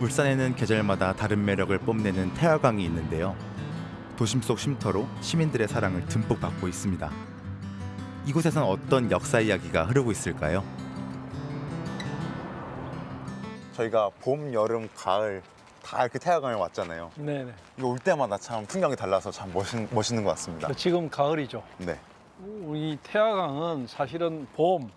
울산에는 계절마다 다른 매력을 뽐내는 태화강이 있는데요. 도심 속 쉼터로 시민들의 사랑을 듬뿍 받고 있습니다. 이곳에선 어떤 역사 이야기가 흐르고 있을까요? 저희가 봄, 여름, 가을 다 이렇게 태화강에 왔잖아요. 네네. 이거 올 때마다 참 풍경이 달라서 참 멋있, 멋있는 것 같습니다. 지금 가을이죠. 네. 우리 태화강은 사실은 봄,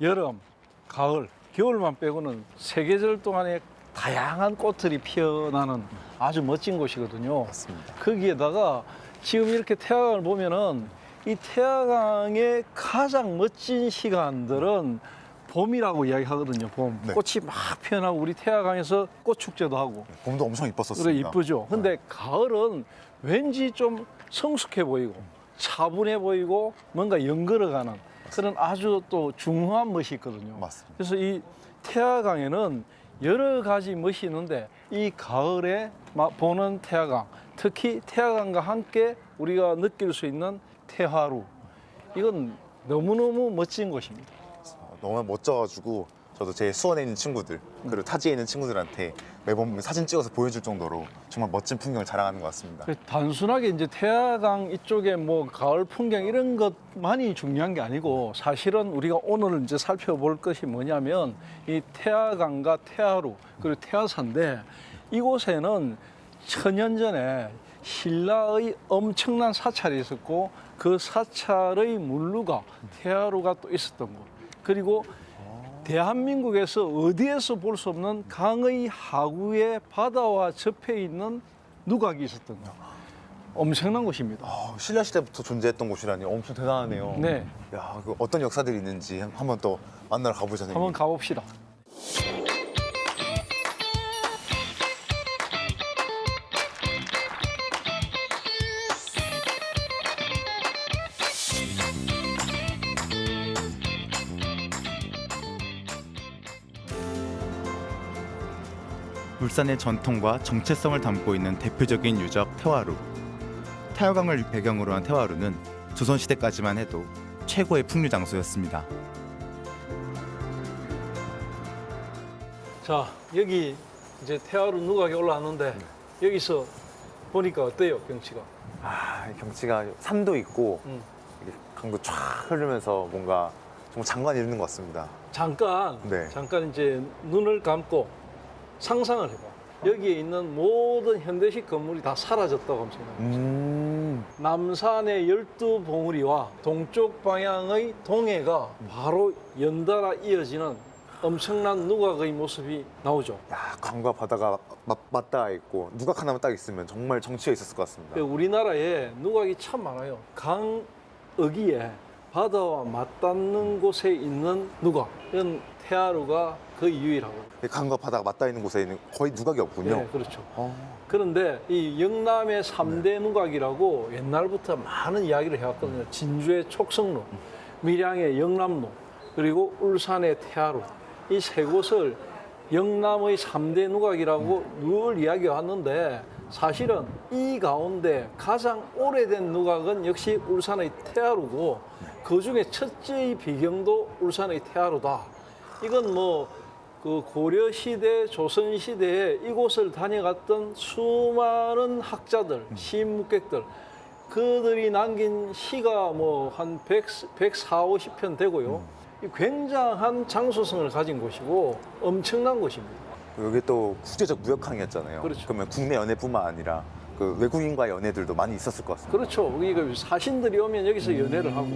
여름, 가을, 겨울만 빼고는 세 계절 동안에 다양한 꽃들이 피어나는 아주 멋진 곳이거든요. 맞습니다. 거기에다가 지금 이렇게 태화강을 보면은 이 태화강의 가장 멋진 시간들은 봄이라고 이야기하거든요. 봄. 네. 꽃이 막 피어나고 우리 태화강에서 꽃 축제도 하고 봄도 엄청 그래 이뻤었습니다. 이쁘죠. 근데 가을은 왠지 좀 성숙해 보이고 차분해 보이고 뭔가 연걸어가는 그런 아주 또 중후한 멋이 있거든요. 맞습니다. 그래서 이 태화강에는 여러 가지 멋이 있는데 이 가을에 마- 보는 태화강, 특히 태화강과 함께 우리가 느낄 수 있는 태화루, 이건 너무너무 멋진 곳입니다. 너무 멋져가지고 저도 제 수원에 있는 친구들 그리고 타지에 있는 친구들한테 매번 사진 찍어서 보여줄 정도로 정말 멋진 풍경을 자랑하는 것 같습니다. 그 단순하게 이제 태화강 이쪽에 뭐 가을 풍경 이런 것만이 중요한 게 아니고 사실은 우리가 오늘 이제 살펴볼 것이 뭐냐면 이 태화강과 태화루 그리고 태화산인데 이곳에는 천년 전에 신라의 엄청난 사찰이 있었고 그 사찰의 물루가 태화루가 또 있었던 곳 그리고 대한민국에서 어디에서 볼 수 없는 강의 하구에 바다와 접해 있는 누각이 있었던 거. 엄청난 곳입니다. 아, 신라 시대부터 존재했던 곳이라니 엄청 대단하네요. 네, 야, 그 어떤 역사들이 있는지 한- 한번 또 만나러. 선생님. 한번 가봅시다. 울산의 전통과 정체성을 담고 있는 대표적인 유적 태화루. 태화강을 배경으로 한 태화루는 조선시대까지만 해도 최고의 풍류 장소였습니다. 자, 여기 이제 태화루 누각에 올라왔는데 여기서 보니까 어때요, 경치가? 아, 이 경치가 산도 있고 음. 이렇게 강도 쫙 흐르면서 뭔가 정말 장관이 있는 것 같습니다. 잠깐, 네. 잠깐 이제 눈을 감고 상상을 해봐. 여기에 있는 모든 현대식 건물이 다 사라졌다고 하면 생각해. 음. 남산의 열두 봉우리와 동쪽 방향의 동해가 바로 연달아 이어지는 엄청난 누각의 모습이 나오죠. 야, 강과 바다가 맞, 맞닿아 있고 누각 하나만 딱 있으면 정말 정치가 있었을 것 같습니다. 그 우리나라에 누각이 참 많아요. 강 어기에 바다와 맞닿는 곳에 있는 누각. 이건 태아루가 거의 유일하고. 이 강과 바다가 맞닿아 있는 곳에는 거의 누각이 없군요. 네, 그렇죠. 어. 그런데 이 영남의 삼대 누각이라고 옛날부터 많은 이야기를 해왔거든요. 진주의 촉성루, 밀양의 영남루, 그리고 울산의 태화루. 이세 곳을 영남의 삼대 누각이라고 늘 이야기해 왔는데 사실은 이 가운데 가장 오래된 누각은 역시 울산의 태화루고 그 중에 첫째의 비경도 울산의 태화루다. 이건 뭐 그 고려 시대, 조선 시대에 이곳을 다녀갔던 수많은 학자들, 시인묵객들, 그들이 남긴 시가 뭐 한 100, 104, 50편 되고요. 이 굉장한 장소성을 가진 곳이고 엄청난 곳입니다. 여기 또 국제적 무역항이었잖아요. 그렇죠. 그러면 국내 연애뿐만 아니라 그 외국인과의 연애들도 많이 있었을 것 같습니다. 그렇죠. 그러니까 사신들이 오면 여기서 연애를 하고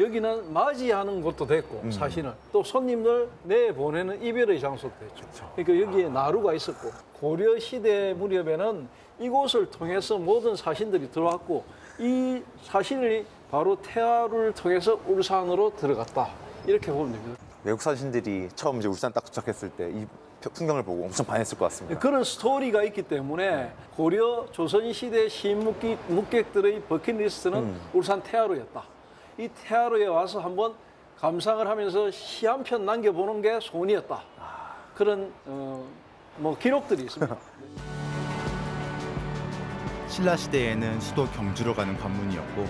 여기는 맞이하는 곳도 됐고 음. 사실은 또 손님들 내 보내는 이별의 장소도 됐죠. 그러니까 여기에 나루가 있었고 고려 시대 무렵에는 이곳을 통해서 모든 사신들이 들어왔고 이 사신이 바로 태화를 통해서 울산으로 들어갔다 이렇게 보면 됩니다. 외국 사신들이 처음 이제 울산 딱 도착했을 때 이 풍경을 보고 엄청 반했을 것 같습니다. 그런 스토리가 있기 때문에 고려 조선 시대 시인묵기 묵객들의 버킷리스트는 음. 울산 태화루였다. 이 태화루에 와서 한번 감상을 하면서 시 한 편 남겨보는 게 소원이었다. 그런 어, 뭐 기록들이 있습니다. 신라 시대에는 수도 경주로 가는 관문이었고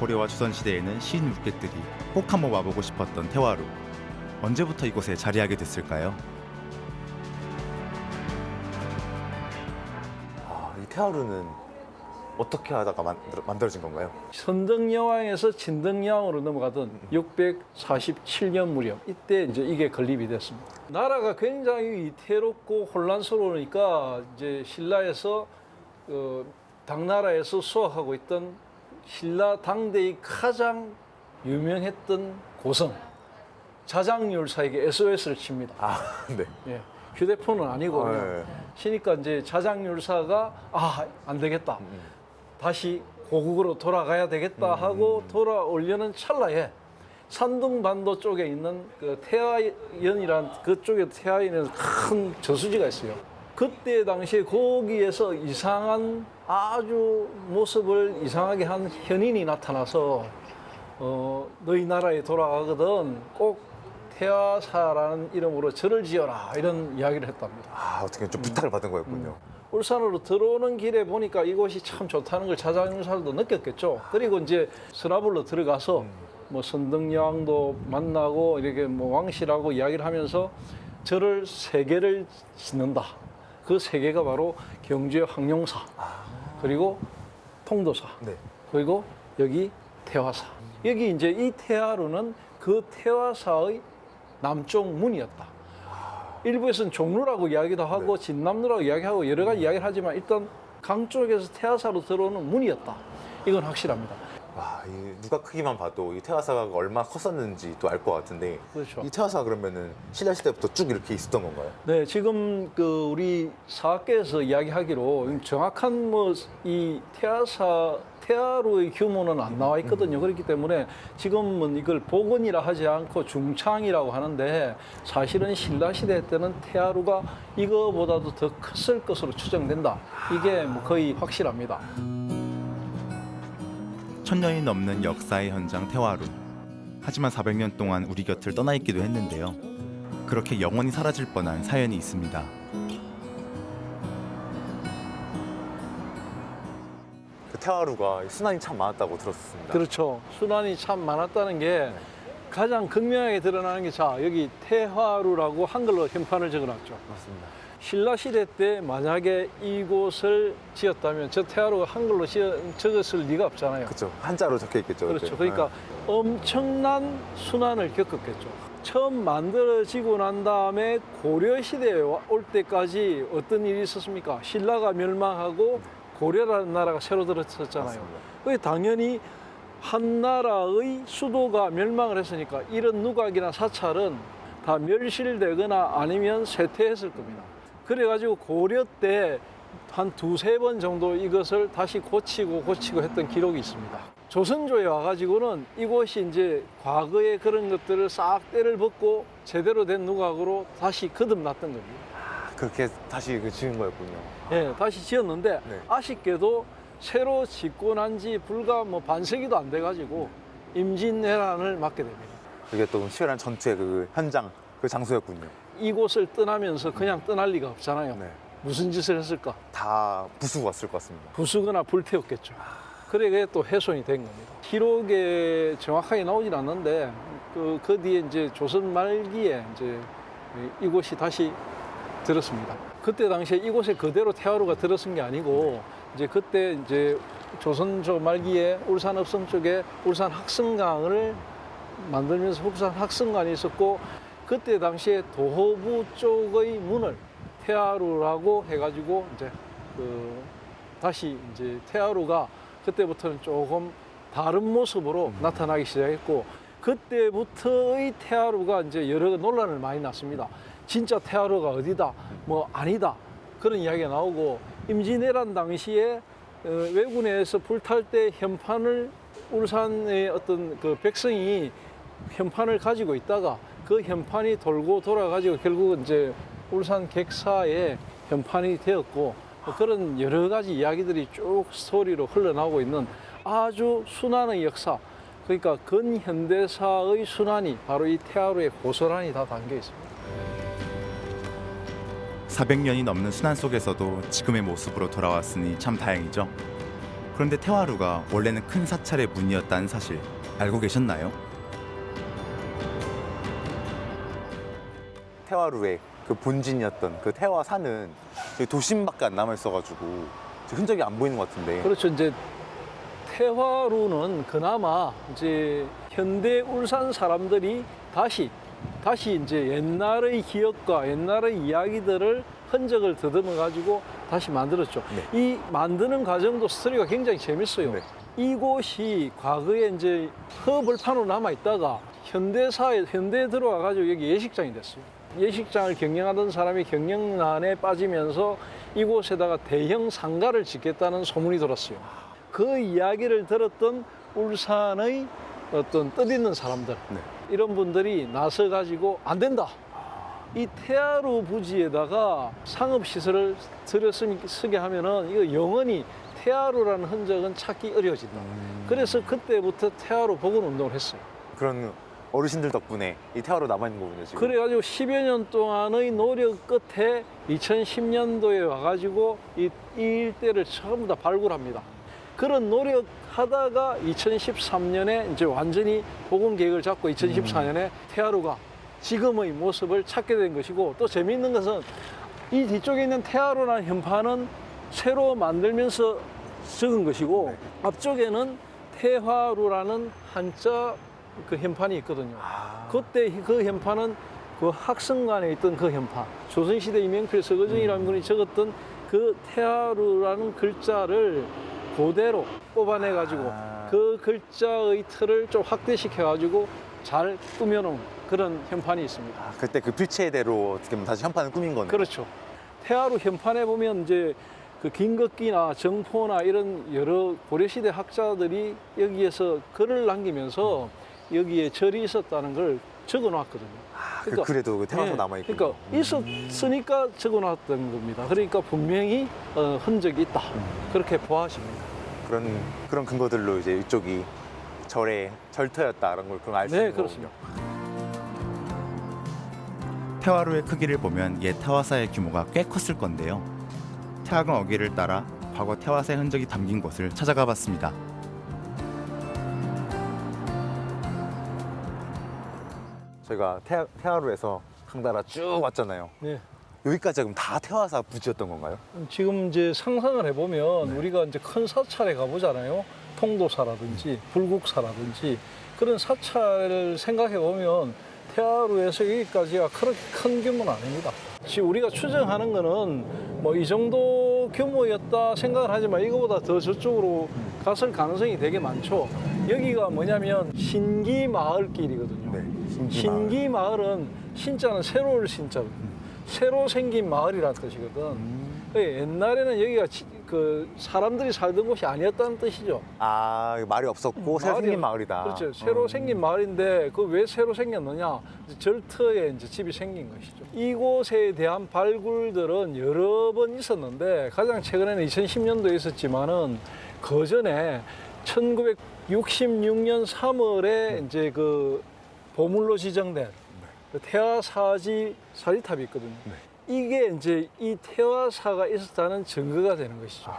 고려와 조선 시대에는 시인 묵객들이 꼭 한번 와보고 싶었던 태화루. 언제부터 이곳에 자리하게 됐을까요? 태화루는 어떻게 하다가 만들, 만들어진 건가요? 선덕여왕에서 진덕여왕으로 넘어가던 647년 무렵 이때 이제 이게 건립이 됐습니다. 나라가 굉장히 위태롭고 혼란스러우니까 이제 신라에서 어, 당나라에서 수확하고 있던 신라 당대의 가장 유명했던 고성 자장률 사에게 SOS를 칩니다. 아, 네. 예, 휴대폰은 아니고 아, 요. 예. 시니까 이제 자장률사가 아 안 되겠다. 다시 고국으로 돌아가야 되겠다 하고 돌아오려는 찰나에 산둥반도 쪽에 있는 그 태화연이란 그쪽에 태화연에는 큰 저수지가 있어요. 그때 당시에 거기에서 이상한 아주 모습을 이상하게 한 현인이 나타나서 어, 너희 나라에 돌아가거든. 꼭 태화사라는 이름으로 절을 지어라 이런 이야기를 했답니다. 아, 어떻게 좀 부탁을 받은 거였군요. 울산으로 들어오는 길에 보니까 이곳이 참 좋다는 걸 자장률사도 느꼈겠죠. 그리고 이제 서라불로 들어가서 뭐 선덕여왕도 만나고 이렇게 뭐 왕실하고 이야기를 하면서 절을 세 개를 짓는다. 그 세 개가 바로 경주의 황룡사 그리고 통도사 네. 그리고 여기 태화사. 여기 이제 이 태화루는 그 태화사의 남쪽 문이었다. 일부에서는 종로라고 이야기도 하고 진남로라고 이야기하고 여러 가지 이야기를 하지만 일단 강 쪽에서 태화사로 들어오는 문이었다. 이건 확실합니다. 와, 이 누가 크기만 봐도 이 태화사가 얼마나 컸었는지 또 알 것 같은데 그렇죠. 이 태화사 그러면은 신라 시대부터 쭉 이렇게 있었던 건가요? 네, 지금 그 우리 사학계에서 이야기하기로 정확한 뭐 이 태아사 태아로의 규모는 안 나와 있거든요. 그렇기 때문에 지금은 이걸 복원이라 하지 않고 중창이라고 하는데 사실은 신라 시대 때는 태아루가 이거보다도 더 컸을 것으로 추정된다. 이게 뭐 거의 확실합니다. 천년이 넘는 역사의 현장 태화루. 하지만 400년 동안 우리 곁을 떠나 있기도 했는데요. 그렇게 영원히 사라질 뻔한 사연이 있습니다. 그 태화루가 순환이 참 많았다고 들었습니다. 그렇죠. 순환이 참 많았다는 게 가장 극명하게 드러나는 게 자, 여기 태화루라고 한글로 현판을 적어놨죠. 맞습니다. 신라 시대 때 만약에 이곳을 지었다면 저 태화루가 한글로 지어, 적었을 리가 없잖아요. 그렇죠. 한자로 적혀 있겠죠. 그렇죠. 그때. 그러니까 엄청난 순환을 겪었겠죠. 처음 만들어지고 난 다음에 고려 시대에 와- 올 때까지 어떤 일이 있었습니까? 신라가 멸망하고 고려라는 나라가 새로 들어섰잖아요. 그게 당연히 한 나라의 수도가 멸망을 했으니까 이런 누각이나 사찰은 다 멸실되거나 아니면 쇠퇴했을 겁니다. 그래가지고 고려 때 한 두세 번 정도 이것을 다시 고치고 고치고 했던 기록이 있습니다. 조선조에 와가지고는 이곳이 이제 과거의 그런 것들을 싹 때를 벗고 제대로 된 누각으로 다시 거듭났던 겁니다. 아, 그렇게 다시 그 지은 거였군요. 예, 다시 지었는데 네. 아쉽게도 새로 짓고 난 지 불과 뭐 반세기도 안 돼가지고 임진왜란을 맞게 됩니다. 그게 또 치열한 전투의 그 현장, 그 장소였군요. 이곳을 떠나면서 그냥 떠날 리가 없잖아요. 네. 무슨 짓을 했을까? 다 부수고 왔을 것 같습니다. 부수거나 불태웠겠죠. 그래 그게 또 훼손이 된 겁니다. 기록에 정확하게 나오진 않는데 그, 그 뒤에 이제 조선 말기에 이제 이- 이곳이 다시 들었습니다. 그때 당시에 이곳에 그대로 태화루가 들었은 게 아니고 이제 그때 이제 조선 조 말기에 울산 읍성 쪽에 울산 학성강을 만들면서 울산 학성관이 있었고 그때 당시에 도호부 쪽의 문을 태화루라고 해가지고 이제 그 다시 이제 태화루가 그때부터는 조금 다른 모습으로 나타나기 시작했고 그때부터의 태화루가 이제 여러 논란을 많이 났습니다. 진짜 태화루가 어디다 뭐 아니다 그런 이야기가 나오고 임진왜란 당시에 어, 왜군에서 불탈 때 현판을 울산의 어떤 그 백성이 현판을 가지고 있다가 그 현판이 돌고 돌아가지고 결국 이제 울산 객사의 현판이 되었고 뭐 그런 여러 가지 이야기들이 쭉 스토리로 흘러나오고 있는 아주 순환의 역사 그러니까 근현대사의 순환이 바로 이 태화루의 고스란히 다 담겨 있습니다. 400년이 넘는 순환 속에서도 지금의 모습으로 돌아왔으니 참 다행이죠. 그런데 태화루가 원래는 큰 사찰의 문이었다는 사실 알고 계셨나요? 태화루의 그 본진이었던 그 태화산은 도심밖에 안 남아 있어가지고 흔적이 안 보이는 것 같은데. 그렇죠. 이제 태화루는 그나마 이제 현대 울산 사람들이 다시 다시 이제 옛날의 기억과 옛날의 이야기들을 흔적을 더듬어 가지고 다시 만들었죠. 이 만드는 과정도 스토리가 굉장히 재밌어요. 네. 이곳이 과거에 이제 허벌판으로 남아 있다가 현대사에 현대에 들어와 가지고 여기 예식장이 됐어요. 예식장을 경영하던 사람이 경영난에 빠지면서 이곳에다가 대형 상가를 짓겠다는 소문이 들었어요. 그 이야기를 들었던 울산의 어떤 뜻있는 사람들 네. 이런 분들이 나서 가지고 안 된다. 이 태아루 부지에다가 상업 시설을 들여 쓰- 쓰게 하면은 이거 영원히 태아루라는 흔적은 찾기 어려워진다. 그래서 그때부터 태아루 복원 운동을 했어요. 그런 어르신들 덕분에 이 태화로 남아있는 거군요, 지금. 그래가지고 10여 년 동안의 노력 끝에 2010년도에 와가지고 이, 이 일대를 전부 다 발굴합니다. 그런 노력하다가 2013년에 이제 완전히 복원 계획을 잡고 2014년에 태아루가 지금의 모습을 찾게 된 것이고 또 재미있는 것은 이 뒤쪽에 있는 태아루라는 현판은 새로 만들면서 적은 것이고 앞쪽에는 태화루라는 한자 그 현판이 있거든요. 아, 그때 그 현판은 그 학성관에 있던 그 현판 조선시대 이명필 서거정이라는 분이 적었던 그 태하루라는 글자를 그대로 뽑아내 가지고 아. 그 글자의 틀을 좀 확대시켜 가지고 잘 꾸며놓은 그런 현판이 있습니다. 아, 그때 그 필체대로 어떻게 보면 다시 현판을 꾸민 거네. 그렇죠. 태하루 현판에 보면 이제 그 김덕기나 정포나 이런 여러 고려시대 학자들이 여기에서 글을 남기면서 여기에 절이 있었다는 걸 적어 놨거든요. 아, 그 글에도 그 태화로 예, 남아있고. 그러니까 있었으니까 적어 놨던 겁니다. 그러니까 분명히 어, 흔적이 있다. 그렇게 보아집니다. 그런, 그런 근거들로 이제 이쪽이 절의 절터였다라는 걸 그럼 알수 네, 있는 거군요. 그렇습니다. 태화루의 크기를 보면 옛 태화사의 규모가 꽤 컸을 건데요. 태화강 어귀를 따라 과거 태화사의 흔적이 담긴 곳을 찾아가 봤습니다. 저희가 태, 태화로에서 강다라 쭉 왔잖아요. 네. 여기까지 그럼 다 태화사 부지였던 건가요? 지금 이제 상상을 해보면 우리가 이제 큰 사찰에 가보잖아요. 통도사라든지 불국사라든지 그런 사찰을 생각해 보면 태화루에서 여기까지가 그렇게 큰 규모는 아닙니다. 지금 우리가 추정하는 거는 뭐 이 정도 규모였다 생각을 하지만 이거보다 더 저쪽으로 갔을 가능성이 되게 많죠. 여기가 뭐냐면 신기 마을길이거든요. 네. 신기 마을은 신자는 새로울 신자거든요. 새로 생긴 마을이라는 뜻이거든. 예, 옛날에는 여기가 지- 그 사람들이 살던 곳이 아니었다는 뜻이죠. 아, 말이 없었고 새로 생긴 마을이- 마을이다. 그렇죠. 새로 음. 생긴 마을인데 그 왜 새로 생겼느냐? 이제 절터에 이제 집이 생긴 것이죠. 이곳에 대한 발굴들은 여러 번 있었는데 가장 최근에는 2010년도에 있었지만은 그 전에 1966년 3월에 이제 그 보물로 지정된 그 태화사지 사리탑이 있거든요. 이게 이제 이 태화사가 있었다는 증거가 되는 것이죠.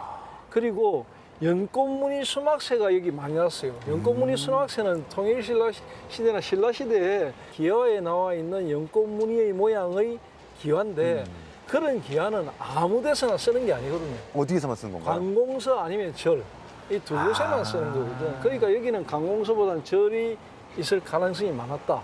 그리고 연꽃무늬 수막새가 여기 많이 났어요. 연꽃무늬 수막새는 통일 신라 시- 시대나 신라 시대에 기와에 나와 있는 연꽃무늬의 모양의 기와인데 그런 기와는 아무 데서나 쓰는 게 아니거든요. 어디에서만 쓰는 건가요? 관공서 아니면 절. 이 두 곳에만 아. 쓰는 거거든. 그러니까 여기는 관공서보다는 절이 있을 가능성이 많았다.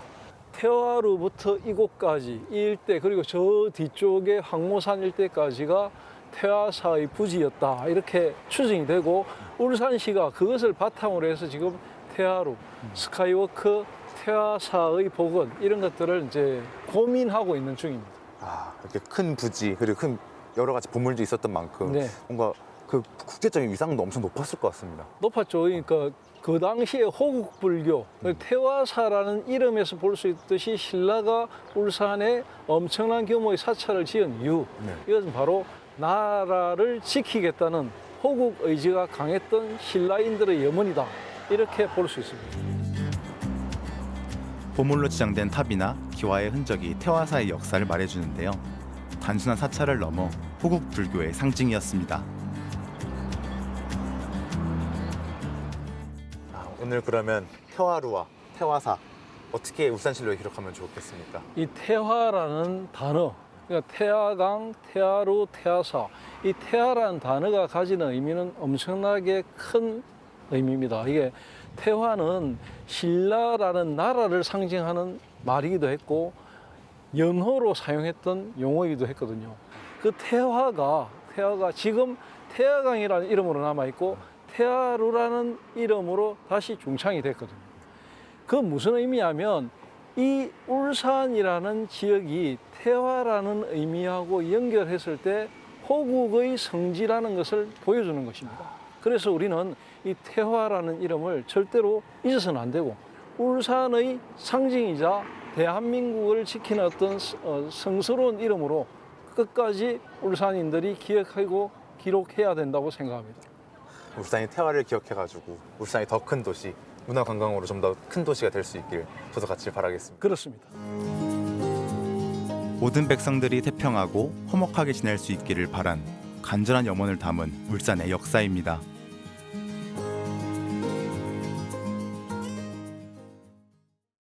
태화로부터 이곳까지 이 일대 그리고 저 뒤쪽에 황모산 일대까지가 태화사의 부지였다 이렇게 추정이 되고 울산시가 그것을 바탕으로 해서 지금 태화로 스카이워크 태화사의 복원 이런 것들을 이제 고민하고 있는 중입니다. 아, 이렇게 큰 부지 그리고 큰 여러 가지 보물도 있었던 만큼 네. 뭔가 그 국제적인 위상도 엄청 높았을 것 같습니다. 높았죠. 그러니까 그 당시에 호국 불교 태화사라는 이름에서 볼 수 있듯이 신라가 울산에 엄청난 규모의 사찰을 지은 이유 네. 이것은 바로 나라를 지키겠다는 호국 의지가 강했던 신라인들의 염원이다 이렇게 볼 수 있습니다. 보물로 지정된 탑이나 기와의 흔적이 태화사의 역사를 말해주는데요. 단순한 사찰을 넘어 호국 불교의 상징이었습니다. 오늘 그러면 태화루와 태화사 어떻게 울산실로 기록하면 좋겠습니까? 이 태화라는 단어 그러니까 태화강, 태화루, 태화사 이 태화라는 단어가 가지는 의미는 엄청나게 큰 의미입니다. 이게 태화는 신라라는 나라를 상징하는 말이기도 했고 영어로 사용했던 용어이기도 했거든요. 그 태화가 태화가 지금 태화강이라는 이름으로 남아 있고 태화루라는 이름으로 다시 중창이 됐거든요. 그 무슨 의미냐면 이 울산이라는 지역이 태화라는 의미하고 연결했을 때 호국의 성지라는 것을 보여주는 것입니다. 그래서 우리는 이 태화라는 이름을 절대로 잊어서는 안 되고 울산의 상징이자 대한민국을 지키는 어떤 어, 성스러운 이름으로 끝까지 울산인들이 기억하고 기록해야 된다고 생각합니다. 울산이 태화를 기억해가지고 울산이 더 큰 도시, 문화 관광으로 좀 더 큰 도시가 될 수 있길 저도 같이 바라겠습니다. 그렇습니다. 모든 백성들이 태평하고 화목하게 지낼 수 있기를 바란 간절한 염원을 담은 울산의 역사입니다.